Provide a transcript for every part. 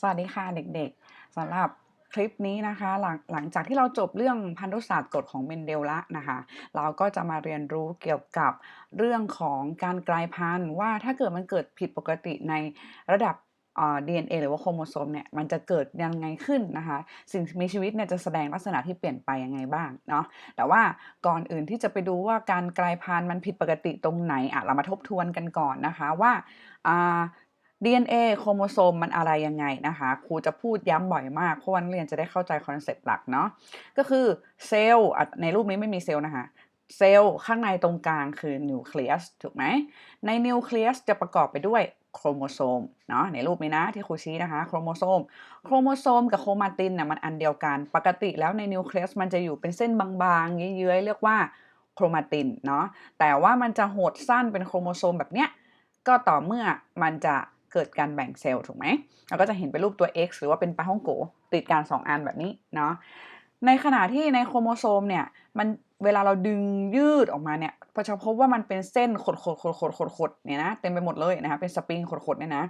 สวัสดีค่ะเด็กๆสำหรับคลิปนี้นะคะหลังหลังจากที่เราจบเรื่องพันธุศาสตร์กฎของเมนเดลละนะคะเราก็จะมาเรียนรู้เกี่ยวกับเรื่องของการกลายพันธุ์ว่าถ้าเกิดมันเกิดผิดปกติในระดับดีเอ่า DNA หรือว่าโครโมโซมเนี่ยมันจะเกิดยังไงขึ้นนะคะ สิ่งมีชีวิตเนี่ยจะแสดงลักษณะที่เปลี่ยนไปยังไงบ้างเนาะแต่ว่าก่อนอื่นที่จะไปดูว่าการกลายพันธุ์มันผิดปกติตรงไหนอะเรามาทบทวนกันก่อนนะคะว่า DNA โครโมโซมมันอะไรยังไงนะคะครูจะพูดย้ำบ่อยมากเพราะว่านักเรียนจะได้เข้าใจคอนเซปต์หลักเนาะก็คือเซลล์ในรูปนี้ไม่มีเซลล์นะคะเซลล์ข้างในตรงกลางคือนิวเคลียสถูกไหมในนิวเคลียสจะประกอบไปด้วยโครโมโซมเนาะในรูปนี้นะที่ครูชี้นะคะโครโมโซม โครโมโซมกับโครมาตินเนี่ยมันอันเดียวกัน ปกติแล้วในนิวเคลียสมันจะอยู่เป็นเส้นบางๆ เยื้อยๆเรียกว่าโครมาตินเนาะแต่ว่ามันจะโหดสั้นเป็นโครโมโซมแบบเนี้ยก็ต่อเมื่อมันจะ เกิดการแบ่งเซลล์ถูกไหมเราก็จะเห็นเป็นรูปตัว X หรือว่าเป็นปลาฮ่องโกติดกัน2อันแบบนี้เนาะในขณะที่ในโครโมโซมเนี่ยมันเวลาเราดึงยืดออกมาเนี่ยพอจะพบว่ามันเป็นเส้นขดขดขดขดขดขดเนี่ยนะเต็มไปหมดเลยนะคะเป็นสปริงขดขดเนี่ยนะ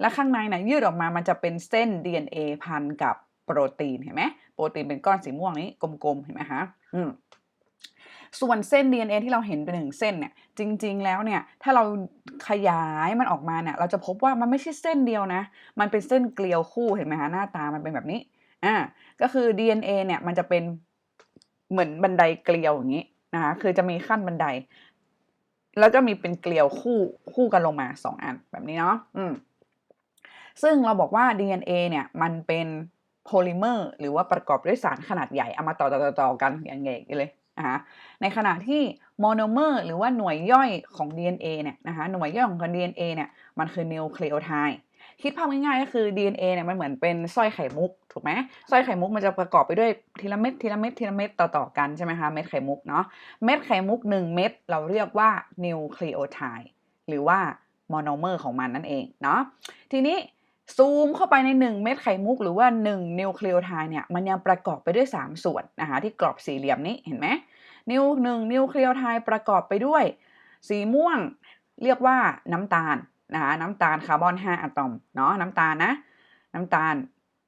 และข้างในเนี่ยยืดออกมามันจะเป็นเส้น DNA พันกับโปรตีนเห็นไหมโปรตีนเป็นก้อนสีม่วงนี้กลมๆเห็นไหมคะอืม ส่วนเส้น DNA ที่เราเห็นเป็นหนึ่งเส้นเนี่ยจริง ๆ แล้วเนี่ยถ้าเราขยายมันออกมาเนี่ยเราจะพบว่ามันไม่ใช่เส้นเดียวนะ มันเป็นเส้นเกลียวคู่เห็นไหมคะหน้าตามันเป็นแบบนี้อ่าก็คือ DNA เนี่ยมันจะเป็นเหมือนบันไดเกลียวอย่างนี้นะคะคือจะมีขั้นบันได แล้วก็มีเป็นเกลียวคู่คู่กันลงมาสองอันแบบนี้เนาะอืมซึ่งเราบอกว่า DNA เนี่ยมันเป็นโพลิเมอร์หรือว่าประกอบด้วยสารขนาดใหญ่เอามาต่อต่อต่อต่อกันอย่างเงี้ยเลย นะคะในขณะที่โมโนเมอร์หรือว่าหน่วยย่อยของ DNA เนี่ยนะคะหน่วยย่อยของ DNA เนี่ยมันคือนิวเคลียโทด์คิดภาพง่ายๆก็คือ DNA เนี่ยมันเหมือนเป็นสร้อยไข่มุกถูกไหมสร้อยไข่มุกมันจะประกอบไปด้วยทีละเม็ดทีละเม็ดทีละเม็ดต่อๆกันใช่ไหมคะเม็ดไข่มุกเนาะเม็ดไข่มุก 1 เม็ดเราเรียกว่านิวเคลียโทด์หรือว่าโมโนเมอร์ของมันนั่นเองเนาะทีนี้ ซูมเข้าไปใน 1 เม็ดไข่มุกหรือว่า 1 นิวเคลียโทด์เนี่ยมันยังประกอบไปด้วย 3 ส่วนนะคะที่กรอบสี่เหลี่ยมนี้เห็นไหมนิวหนึ่งนิวเคลียโทด์ประกอบไปด้วย สีม่วงเรียกว่าน้ำตาลนะคะน้ำตาลคาร์บอน 5อะตอมเนาะน้ำตาลนะน้ำตาล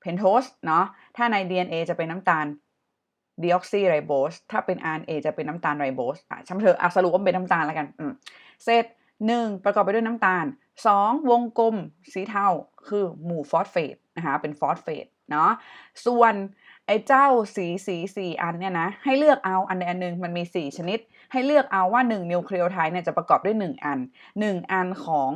เพนโทสเนาะถ้าใน DNA จะเป็นน้ำตาลดีออกซีไรโบสถ้าเป็น RNA จะเป็นน้ำตาลไรโบสอะช่างเถอะอะสรุปว่าเป็นน้ำตาลแล้วกันอืมเสร็จหนึ่งประกอบไปด้วยน้ำตาล สองวงกลมสีเทาคือหมู่ฟอสเฟตนะคะเป็นฟอสเฟตเนาะส่วนไอ้เจ้าสีสีสีอันเนี่ยนะให้เลือกเอาอันใดอันหนึ่งมันมี 4 ชนิด ให้เลือกเอาว่า 1 นิวเคลียโทด์เนี่ยจะประกอบด้วย 1 อัน 1 อันของ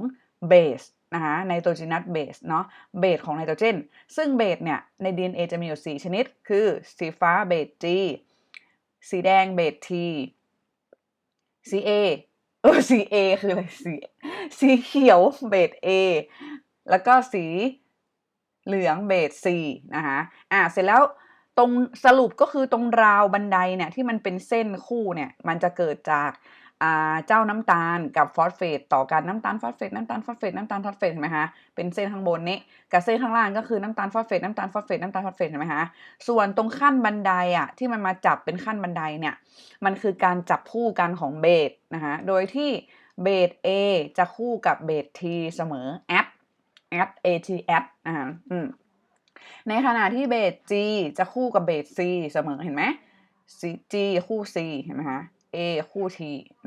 เบสนะคะไนโตรเจนัสเบสเนาะเบสของไนโตรเจน ซึ่งเบสเนี่ยใน DNA จะมีอยู่ 4 ชนิด คือสีฟ้าเบส G สีแดงเบส T สี A เออสี A คืออะไรสี สีเขียวเบส A แล้วก็สีเหลืองเบส C นะคะอะเสร็จแล้วตรงสรุปก็คือตรงราวบันไดเนี่ยที่มันเป็นเส้นคู่เนี่ยมันจะเกิดจากเจ้าน้ำตาลกับฟอสเฟตต่อกันน้ำตาลฟอสเฟตน้ำตาลฟอสเฟตน้ำตาลฟอสเฟตเห็นไหมคะเป็นเส้นข้างบนนี้กับเส้นข้างล่างก็คือน้ำตาลฟอสเฟตน้ำตาลฟอสเฟตน้ำตาลฟอสเฟตเห็นไหมคะส่วนตรงขั้นบันไดอะที่มันมาจับเป็นขั้นบันไดเนี่ยมันคือการจับคู่กันของเบสนะคะโดยที่ เบส A จะคู่กับเบส T เสมอ at at at at อ่าอืมในขณะที่เบส G จะคู่กับเบส C เสมอเห็นไหม G คู่ C เห็นไหมคะ A คู่ T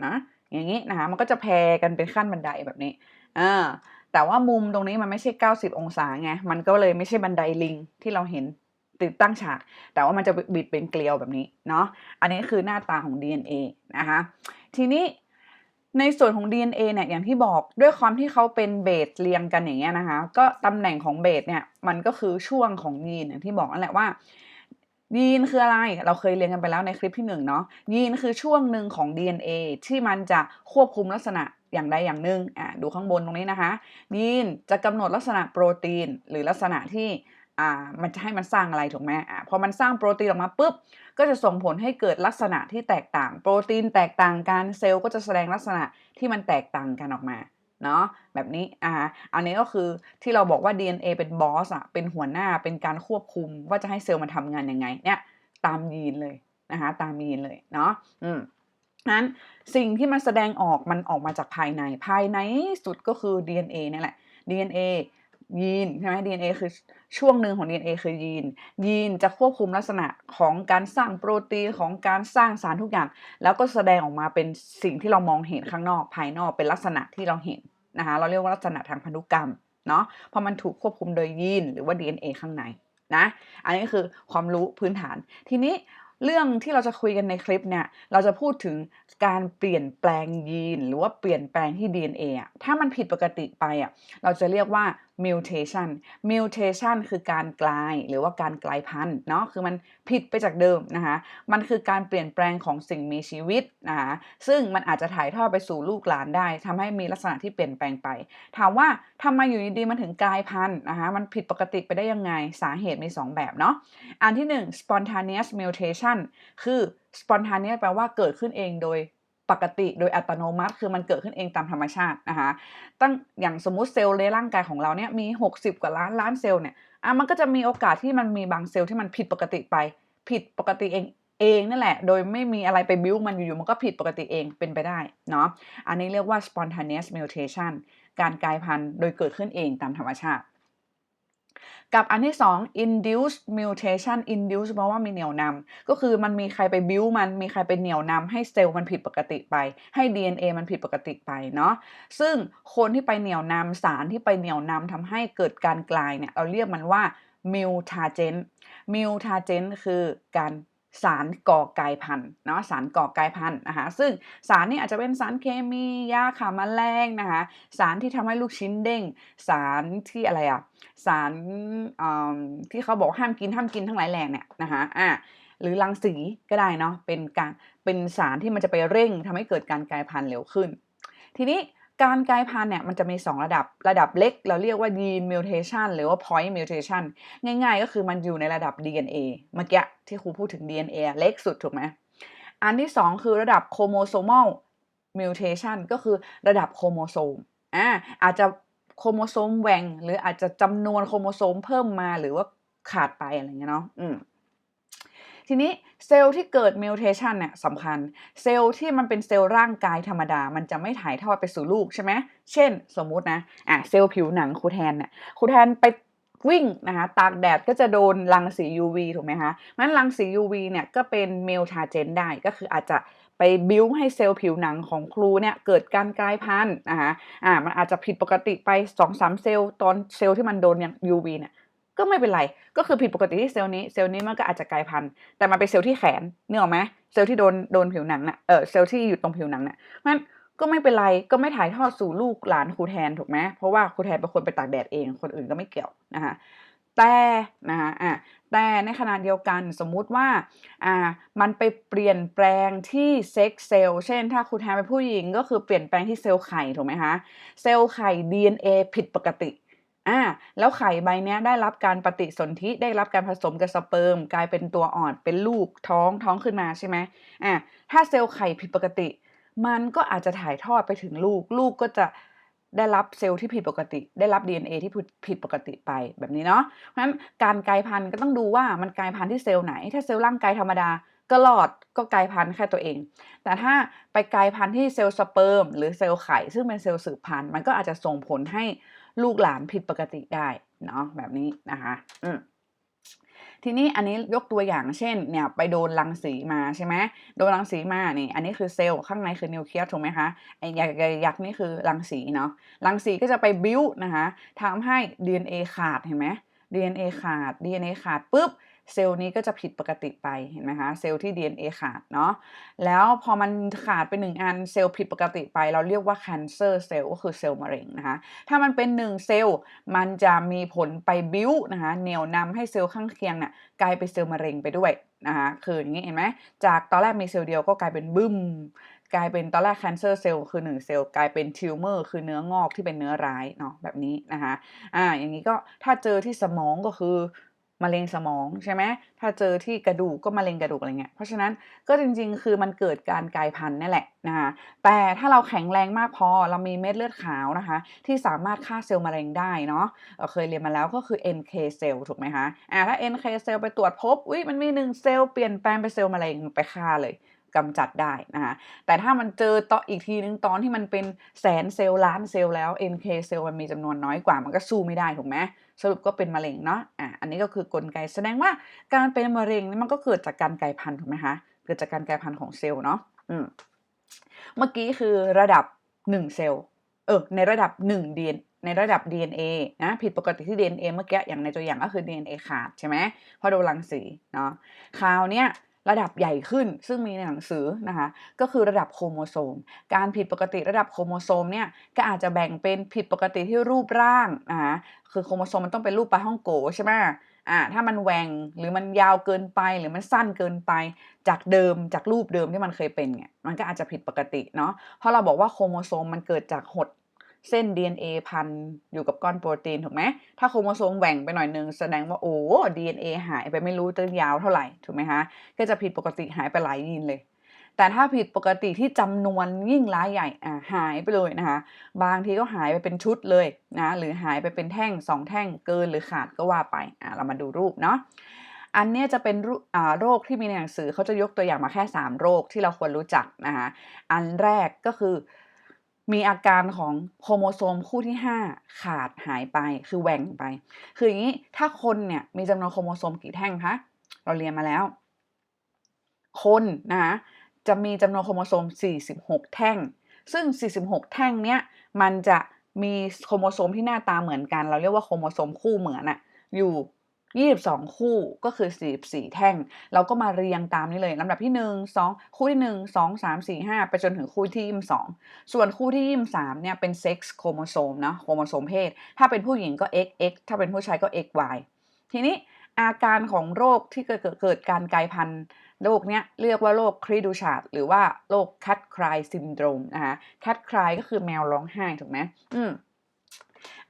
นะอย่างนี้นะคะมันก็จะแพรกันเป็นขั้นบันไดแบบนี้อ่าแต่ว่ามุมตรงนี้มันไม่ใช่ 90 องศาไง มันก็เลยไม่ใช่บันไดลิงที่เราเห็นติดตั้งฉาก แต่ว่ามันจะบิดเป็นเกลียวแบบนี้เนาะ อันนี้คือหน้าตาของ DNA นะคะ ทีนี้ ในส่วนของ DNA เนี่ยอย่างที่บอกด้วยความที่เขาเป็นเบสเรียงกันอย่างเงี้ยนะคะ ก็ตำแหน่งของเบสเนี่ยมันก็คือช่วงของยีนอย่างที่บอกนั่นแหละว่า ยีนคืออะไรเราเคยเรียนกันไปแล้วในคลิปที่หนึ่งเนาะยีนคือช่วงหนึ่งของ DNA ที่มันจะควบคุมลักษณะอย่างใดอย่างหนึ่งอ่าดูข้างบนตรงนี้นะคะ ยีนจะกำหนดลักษณะโปรตีน หรือลักษณะที่ อ่ามันจะให้มันสร้างอะไรถูกไหมอ่าพอมันสร้างโปรตีนออกมาปุ๊บก็จะส่งผลให้เกิดลักษณะที่แตกต่าง โปรตีนแตกต่างกันเซลล์ก็จะแสดงลักษณะที่มันแตกต่างกันออกมาเนาะแบบนี้อ่าอันนี้ก็คือที่เราบอกว่า DNA เป็นบอสอะเป็นหัวหน้าเป็นการควบคุมว่าจะให้เซลล์มันทำงานยังไงเนี่ยตามยีนเลยนะคะตามยีนเลยเนาะอืมนั้นสิ่งที่มันแสดงออกมันออกมาจากภายในภายในสุดก็คือ DNA นี่แหละ DNA ยีนใช่ไหม DNA คือ ช่วงหนึ่งของ DNA คือยีน ยีนจะควบคุมลักษณะของการสร้างโปรตีนของการสร้างสารทุกอย่าง แล้วก็แสดงออกมาเป็นสิ่งที่เรามองเห็นข้างนอกภายนอกเป็นลักษณะที่เราเห็นนะคะเราเรียกว่าลักษณะทางพันธุกรรมเนาะเพราะมันถูกควบคุมโดยยีนหรือว่า DNA ข้างในนะอันนี้คือความรู้พื้นฐานทีนี้เรื่องที่เราจะคุยกันในคลิปเนี่ย เราจะพูดถึงการเปลี่ยนแปลงยีน หรือว่าเปลี่ยนแปลงที่ DNA อะถ้ามันผิดปกติไปอะเราจะเรียกว่า mutation mutation คือการกลายหรือว่าการกลายพันธุ์เนาะคือมันผิดไปจากเดิมนะคะมันคือการเปลี่ยนแปลงของสิ่งมีชีวิตนะคะซึ่งมันอาจจะถ่ายทอดไปสู่ลูกหลานได้ทำให้มีลักษณะที่เปลี่ยนแปลงไป ถามว่าทำไมอยู่ดีๆมันถึงกลายพันธุ์นะคะมันผิดปกติไปได้ยังไงสาเหตุมี 2 แบบเนาะอันที่ 1 spontaneous mutation คือ spontaneous แปลว่าเกิดขึ้นเองโดย ปกติโดยอัตโนมัติ คือมันเกิดขึ้นเองตามธรรมชาตินะคะตั้งอย่างสมมุติเซลล์ในร่างกายของเราเนี่ยมี 60 กว่าล้านล้านเซลล์เนี่ยอะมันก็จะมีโอกาสที่มันมีบางเซลล์ที่มันผิดปกติไป ผิดปกติเองเองนั่นแหละ โดยไม่มีอะไรไปบิ้วมันอยู่ๆมันก็ผิดปกติเองเป็นไปได้เนาะอันนี้เรียกว่า spontaneous mutation การกลายพันธุ์โดยเกิดขึ้นเองตามธรรมชาติ กับอันที่ 2 induce mutation induce แปลว่ามีเหนี่ยวนำก็คือมันมีใครไปบิ้วมันมีใครไปเหนี่ยวนำให้เซลล์มันผิดปกติไป ให้ DNA มันผิดปกติไปเนาะซึ่งคนที่ไปเหนี่ยวนำสารที่ไปเหนี่ยวนำทำให้เกิดการกลายเนี่ยเราเรียกมันว่า mutagen mutagen คือการ สารก่อกายพันธุ์เนาะสารก่อกายพันธุ์นะคะซึ่งสารนี้อาจจะเป็นสารเคมียาฆ่าแมลงนะคะสารที่ทำให้ลูกชิ้นเด้ง สารที่อะไรอะสารที่เขาบอกห้ามกินห้ามกินทั้งหลายแหล่เนี่ยนะคะอะหรือรังสีก็ได้เนาะเป็นการเป็นสารที่มันจะไปเร่งทำให้เกิดการกลายพันธุ์เร็วขึ้น ทีนี้ การกลายพันธุ์เนี่ยมันจะมี 2 ระดับระดับเล็ก เราเรียกว่า gene mutation หรือว่า point mutation ง่ายๆ ก็คือมันอยู่ในระดับ DNA เมื่อกี้ที่ครูพูดถึง DNA เล็กสุดถูกไหมอันที่ 2 คือระดับ chromosomal mutation ก็คือระดับโครโมโซมอ่าอาจจะโครโมโซมแหว่งหรืออาจจะจำนวนโครโมโซมเพิ่มมาหรือว่าขาดไปอะไรเงี้ยเนาะอืม ทีนี้เซลล์ที่เกิดมิวเทชันเนี่ยสำคัญ เซลล์ที่มันเป็นเซลล์ร่างกายธรรมดา มันจะไม่ถ่ายทอดไปสู่ลูกใช่ไหมเช่น สมมุตินะอะเซลล์ผิวหนังครูแทนเนี่ยครูแทนไปวิ่งนะคะตากแดดก็จะโดนรังสี UV ถูกไหมคะนั้นรังสี UV เนี่ยก็เป็นเมลทาเจนได้ก็คืออาจจะไปบิ้วให้เซลล์ผิวหนังของครูเนี่ยเกิดการกลายพันธุ์นะคะอ่ามันอาจจะผิดปกติไป 2-3 เซลล์ตอนเซลล์ที่มันโดนอย่าง UV เนี่ย ก็ไม่เป็นไร ก็คือผิดปกติที่เซลล์นี้ เซลล์นี้มันก็อาจจะกลายพันธุ์ แต่มันเป็นเซลล์ที่แขนเนื้อออกไหมเซลล์ที่โดนโดนผิวหนังน่ะ เออ เซลล์ที่อยู่ตรงผิวหนังน่ะมันก็ไม่เป็นไร ก็ไม่ถ่ายทอดสู่ลูกหลานครูแทนถูกไหมเพราะว่าครูแทนเป็นคนไปตากแดดเอง คนอื่นก็ไม่เกี่ยวนะคะแต่นะคะอะแต่ในขณะเดียวกันสมมุติว่าอ่า มันไปเปลี่ยนแปลงที่เซ็กเซลเช่น ถ้าครูแทนเป็นผู้หญิงก็คือเปลี่ยนแปลงที่เซลล์ไข่ถูกไหมคะ เซลล์ไข่ DNA ผิดปกติ อ่าแล้วไข่ใบนี้ได้รับการปฏิสนธิได้รับการผสมกับสเปิร์มกลายเป็นตัวอ่อนเป็นลูกท้องท้องขึ้นมาใช่ไหมอ่าถ้าเซลล์ไข่ผิดปกติ มันก็อาจจะถ่ายทอดไปถึงลูก ลูกก็จะได้รับเซลล์ที่ผิดปกติ ได้รับ DNA ที่ผิดปกติไปแบบนี้เนาะเพราะฉะนั้นการกลายพันธุ์ก็ต้องดูว่ามันกลายพันธุ์ที่เซลล์ไหน ถ้าเซลล์ร่างกายธรรมดาก็หลอดก็กลายพันธุ์แค่ตัวเอง แต่ถ้าไปกลายพันธุ์ที่เซลล์สเปิร์มหรือเซลล์ไข่ซึ่งเป็นเซลล์สืบพันธุ์มันก็อาจจะส่งผลให้ ลูกหลานผิดปกติได้เนาะแบบนี้นะคะอืมทีนี้อันนี้ยกตัวอย่างเช่นเนี่ยไปโดนรังสีมาใช่ไหมโดนรังสีมานี่ อันนี้คือเซลล์ข้างในคือนิวเคลียสถูกไหมคะไอ้ยักษ์ยักษ์นี่คือรังสีเนาะรังสีก็จะไปบิ้วนะคะทำให้ DNA ขาดเห็นไหม DNA ขาด DNA ขาดปุ๊บ เซลล์นี้ก็จะผิดปกติไปเห็นไหมคะเซลล์ที่ DNA ขาดเนาะแล้วพอมันขาดไปหนึ่งอันเซลล์ผิดปกติไป เราเรียกว่า cancer cell ก็คือเซลล์มะเร็งนะคะถ้ามันเป็นหนึ่งเซลล์มันจะมีผลไปบิ้วนะคะเหนี่ยวนำให้เซลล์ข้างเคียงเนี่ยกลายเป็นเซลล์มะเร็งไปด้วยนะคะคืออย่างนี้เห็นไหมจากตอนแรกมีเซลล์เดียวก็กลายเป็นบึ้มกลายเป็นตอนแรก cancer cell คือ 1 เซลล์กลายเป็น tumor คือเนื้องอกที่เป็นเนื้อร้ายเนาะแบบนี้นะคะอ่าอย่างนี้ก็ถ้าเจอที่สมองก็คือ มะเร็งสมองใช่ไหมถ้าเจอที่กระดูกก็มะเร็งกระดูกอะไรเงี้ยเพราะฉะนั้นก็จริงๆ คือมันเกิดการกลายพันธุ์นี่แหละนะคะแต่ถ้าเราแข็งแรงมากพอเรามีเม็ดเลือดขาวนะคะ ที่สามารถฆ่าเซลล์มะเร็งได้เนาะเราเคยเรียนมาแล้วก็คือ NK เซลล์ถูกไหมคะอ่าถ้า NK เซลล์ไปตรวจพบอุ้ยมันมีหนึ่งเซลล์เปลี่ยนแปลงไปเซลล์มะเร็งไปฆ่าเลย กำจัดได้นะคะแต่ถ้ามันเจอต่ออีกทีนึงตอนที่มันเป็นแสนเซลล์ล้านเซลล์แล้ว NK เซลล์มันมีจำนวนน้อยกว่ามันก็สู้ไม่ได้ถูกไหมสรุปก็เป็นมะเร็งเนาะอะอันนี้ก็คือกลไกแสดงว่าการเป็นมะเร็งนี่มันก็เกิดจากการกลายพันธุ์ถูกไหมคะเกิดจากการกลายพันธุ์ของเซลล์เนาะอืมเมื่อกี้คือระดับ 1 เซลล์เออในระดับ1 DNA ในระดับ DNA นะผิดปกติที่ DNA เมื่อกี้อย่างในตัวอย่างก็คือ DNA ขาดใช่ไหมเพราะโดนรังสีเนาะคราวเนี้ย ระดับใหญ่ขึ้น ซึ่งมีในหนังสือนะคะก็คือระดับโครโมโซม การผิดปกติระดับโครโมโซมเนี่ยก็อาจจะแบ่งเป็นผิดปกติที่รูปร่างนะคะคือโครโมโซมมันต้องเป็นรูปปลาฮ่องโกใช่ไหมอ่าถ้ามันแหวงหรือมันยาวเกินไปหรือมันสั้นเกินไปจากเดิมจากรูปเดิมที่มันเคยเป็นเนี่ยมันก็อาจจะผิดปกติเนาะเพราะเราบอกว่าโครโมโซมมันเกิดจากหด เส้น DNA พันอยู่กับก้อนโปรตีนถูกไหมถ้าโครโมโซมแหว่งไปหน่อยนึงแสดงว่าโอ้ DNA หายไปไม่รู้จะยาวเท่าไหร่ถูกไหมคะก็จะผิดปกติหายไปหลายยีนเลย แต่ถ้าผิดปกติที่จำนวนยิ่งร้ายใหญ่อะหายไปเลยนะคะ บางทีก็หายไปเป็นชุดเลยนะหรือหายไปเป็นแท่งสองแท่งเกินหรือขาดก็ว่าไปอะเรามาดูรูปเนาะอันเนี้ยจะเป็นรูอ่าโรคที่มีในหนังสือเขาจะยกตัวอย่างมาแค่ 3 โรคที่เราควรรู้จักนะคะ อันแรกก็คือ มีอาการของโครโมโซมคู่ที่ 5 ขาดหายไปคือแหว่งไป คืออย่างนี้ถ้าคนเนี่ยมีจำนวนโครโมโซมกี่แท่งคะเราเรียนมาแล้ว คนนะคะจะมีจำนวนโครโมโซม 46 แท่ง ซึ่ง 46 แท่งเนี้ยมันจะมีโครโมโซมที่หน้าตาเหมือนกัน เราเรียกว่าโครโมโซมคู่เหมือนอะอยู่ 22 คู่ก็คือ 44 แท่ง เราก็มาเรียงตามนี้เลยลำดับที่ 1 2 คู่ที่ 1 2 3 4 5 ไปจนถึงคู่ที่ 22 ส่วนคู่ที่ 23 เนี่ยเป็นเซ็กซ์โครโมโซมนะโครโมโซมเพศ ถ้าเป็นผู้หญิงก็ XX ถ้าเป็นผู้ชายก็ XY ทีนี้อาการของโรคที่เกิดเกิดการกลายพันธุ์โรคเนี้ยเรียกว่าโรคครีดูชาร์ดหรือว่าโรคคัตคลายซินโดรมนะคะคัตคลายก็คือแมวร้องไห้ถูกไหมอืม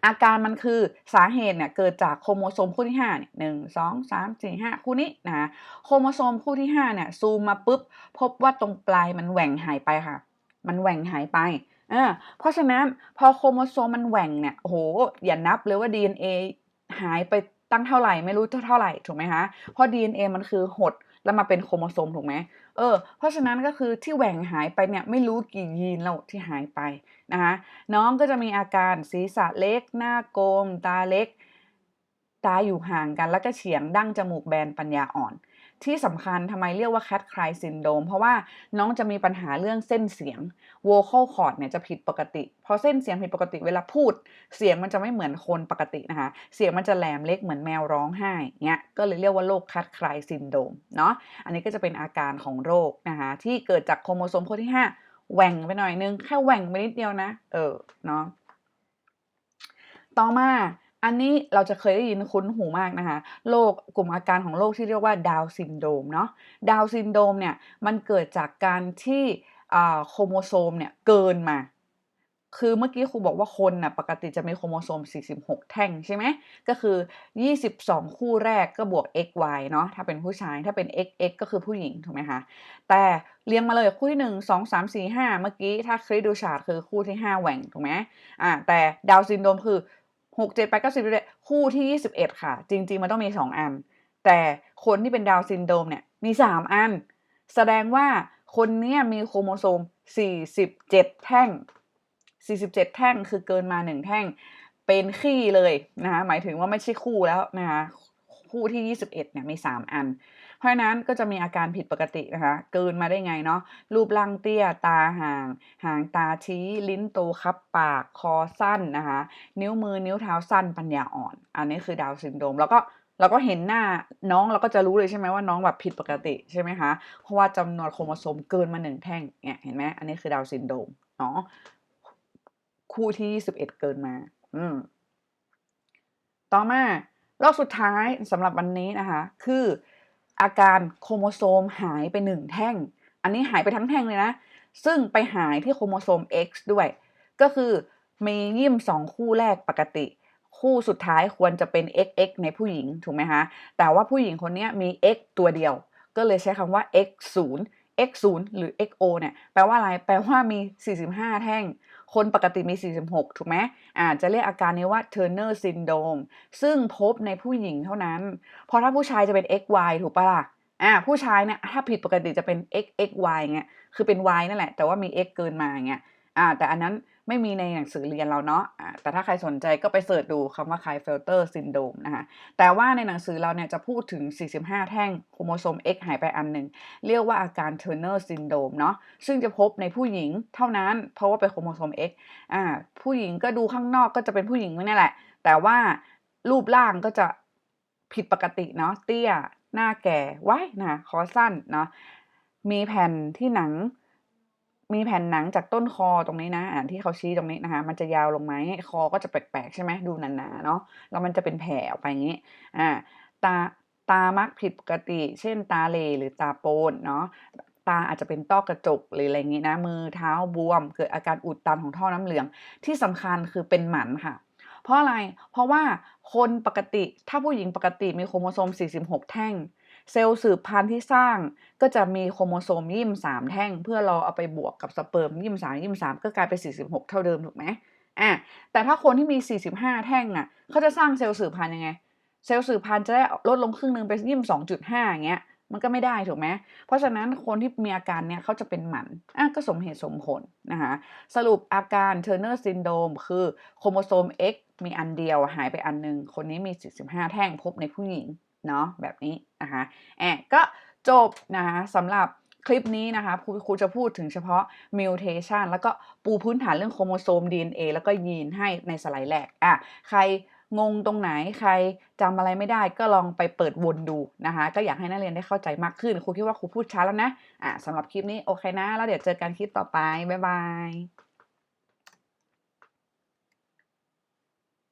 อาการมันคือสาเหตุเนี่ยเกิดจากโครโมโซมคู่ที่5เนี่ยหนึ่งสองสามสี่ห้าคู่นี้นะโครโมโซมคู่ที่5เนี่ยซูมมาปุ๊บพบว่าตรงปลายมันแหว่งหายไปค่ะ มันแหว่งหายไปเออเพราะฉะนั้นพอโครโมโซมมันแหว่งเนี่ยโอ้โหอย่านับเลยว่า DNA หายไปตั้งเท่าไหร่ไม่รู้เท่าไหร่ถูกไหมคะเพราะ DNA มันคือหดแล้วมาเป็นโครโมโซมถูกไหม เออ เพราะฉะนั้นก็คือที่แหว่งหายไปเนี่ยไม่รู้กี่ยีนแล้วที่หายไปนะคะน้องก็จะมีอาการศีรษะเล็ก หน้าโกม ตาเล็ก ตาอยู่ห่างกันแล้วก็เฉียงดั้งจมูกแบนปัญญาอ่อน ที่สำคัญทำไมเรียกว่าแคทคลายซินโดมเพราะว่าน้องจะมีปัญหาเรื่องเส้นเสียง vocal cord เนี่ยจะผิดปกติพอเส้นเสียงผิดปกติเวลาพูด เสียงมันจะไม่เหมือนคนปกตินะคะ เสียงมันจะแหลมเล็กเหมือนแมวร้องไห้เงี้ยก็เลยเรียกว่าโรคแคัดคลายซินโดมเนาะอันนี้ก็จะเป็นอาการของโรคนะคะที่เกิดจากโครโมโซมคู่ที่ 5แหว่งไปหน่อยนึงแค่แหว่งไปนิดเดียวนะ เออเนาะต่อมา อันนี้เราจะเคยได้ยินคุ้นหูมากนะคะโรคกลุ่มอาการของโรคที่เรียกว่าดาวซินโดมเนาะดาวซินโดมเนี่ยมันเกิดจากการที่โครโมโซมเนี่ยเกินมา คือเมื่อกี้ครูบอกว่าคนน่ะปกติจะมีโครโมโซม 46 แท่งใช่ไหมก็คือ 22 คู่แรกก็บวก xy เนาะถ้าเป็นผู้ชายถ้าเป็น xx ก็คือผู้หญิงถูกไหมคะแต่เรียงมาเลยคู่ที่ 1 2 3 4 5 เมื่อกี้ถ้าคริสดูชาร์ตคือคู่ที่ 5 แหว่งถูกไหมอ่าแต่ดาวซินโดรมคือ 6 7 8 9 10 11คู่ที่21ค่ะ จริง ๆ มันต้องมี2อัน แต่คนที่เป็นดาวซินโดรมเนี่ยมี3อัน แสดงว่าคนเนี้ยมีโครโมโซม47แท่ง47แท่งคือเกินมา1แท่ง เป็นขี้เลยนะคะหมายถึงว่าไม่ใช่คู่แล้วนะคะคู่ที่21เนี่ยมี3อัน เพราะฉะนั้นก็จะมีอาการผิดปกตินะคะเกินมาได้ไงเนาะรูปร่างเตี้ยตาห่าง หางตาชี้ลิ้นโตคับปากคอสั้นนะคะ นิ้วมือนิ้วเท้าสั้นปัญญาอ่อน อันนี้คือดาวซินโดรมแล้วก็เราก็เห็นหน้าน้องเราก็จะรู้เลยใช่ไหมว่าน้องแบบผิดปกติใช่ไหมคะ เพราะว่าจำนวนโครโมโซมเกินมาหนึ่งแท่งเนี่ยเห็นไหมอันนี้คือดาวซินโดรมเนาะคู่ที่ 21 เกินมา อืม ต่อมารอบสุดท้ายสำหรับวันนี้นะคะ คือ อาการโครโมโซมหายไปหนึ่งแท่ง อันนี้หายไปทั้งแท่งเลยนะ ซึ่งไปหายที่โครโมโซม X ด้วย ก็คือมียิมสองคู่แรกปกติ คู่สุดท้ายควรจะเป็น XX ในผู้หญิงถูกไหมคะ แต่ว่าผู้หญิงคนนี้มี X ตัวเดียว ก็เลยใช้คำว่า X0 หรือ XO เนี่ยแปลว่าอะไร แปลว่ามี 45 แท่ง คนปกติมี 46 ถูกไหมอาจจะเรียกอาการนี้ว่า Turner syndrome ซึ่งพบในผู้หญิงเท่านั้น เพราะถ้าผู้ชายจะเป็น XY ถูกปะล่ะอ่าผู้ชายเนี่ยถ้าผิดปกติจะเป็น x x y เงี้ยคือเป็น y นั่นแหละ แต่ว่ามี x เกินมาเงี้ยอ่าแต่อันนั้น ไม่มีในหนังสือเรียนเราเนาะแต่ถ้าใครสนใจก็ไปเสิร์ชดูคำว่า Klinefelter syndrome นะคะ แต่ว่าในหนังสือเราเนี่ยจะพูดถึง 45 แท่งโครโมโซม X หายไปอันหนึ่ง เรียกว่าอาการ Turner syndrome เนาะ ซึ่งจะพบในผู้หญิงเท่านั้น เพราะว่าเป็นโครโมโซม X อ่า ผู้หญิงก็ดูข้างนอกก็จะเป็นผู้หญิงนี่แหละ แต่ว่ารูปร่างก็จะผิดปกติเนาะ เตี้ย หน้าแก่ ไว้นะคอสั้นเนาะ มีแผ่นที่หนัง มีแผ่นหนังจากต้นคอตรงนี้นะอ่าที่เขาชี้ตรงนี้นะคะ มันจะยาวลงไหมคอก็จะแปลกๆใช่ไหมดูหนาๆเนาะแล้วมันจะเป็นแผลออกไปอย่างนี้อ่าตาตามักผิดปกติ เช่นตาเลหรือตาโปนเนาะตาอาจจะเป็นต้อกระจกหรืออะไรอย่างนี้นะมือเท้าบวม เกิดอาการอุดตันของท่อน้ำเหลือง ที่สำคัญคือเป็นหมันค่ะ เพราะอะไรเพราะว่าคนปกติถ้าผู้หญิงปกติมีโครโมโซม 46 แท่ง เซลล์สืบพันธุ์ที่สร้างก็จะมีโครโมโซมยี่มสามแท่ง เพื่อรอเอาไปบวกกับสเปิร์มยี่มสามยี่มสามก็กลายเป็น46เท่าเดิมถูกไหมอะแต่ถ้าคนที่มี45แท่งอะเขาจะสร้างเซลล์สืบพันธุ์ยังไง เซลล์สืบพันธุ์จะได้ลดลงครึ่งหนึ่งเป็นยี่มสองจุดห้าอย่างเงี้ยมันก็ไม่ได้ถูกไหม เพราะฉะนั้นคนที่มีอาการเนี้ยเขาจะเป็นหมันอะก็สมเหตุสมผลนะคะสรุปอาการ Turner syndrome คือโครโมโซม X มีอันเดียวหายไปอันหนึง คนนี้มี 45 แท่งพบในผู้หญิง เนาะแบบนี้นะคะแอบก็จบนะคะสำหรับคลิปนี้นะคะครูจะพูดถึงเฉพาะ mutation แล้วก็ปูพื้นฐานเรื่องโครโมโซม DNA แล้วก็ยีนให้ในสไลด์แรกอะใครงงตรงไหนใครจำอะไรไม่ได้ก็ลองไปเปิดวนดูนะคะ ก็อยากให้นักเรียนได้เข้าใจมากขึ้น ครูคิดว่าครูพูดช้าแล้วนะอะสำหรับคลิปนี้โอเคนะ แล้วเดี๋ยวเจอกันคลิปต่อไป บ๊ายบาย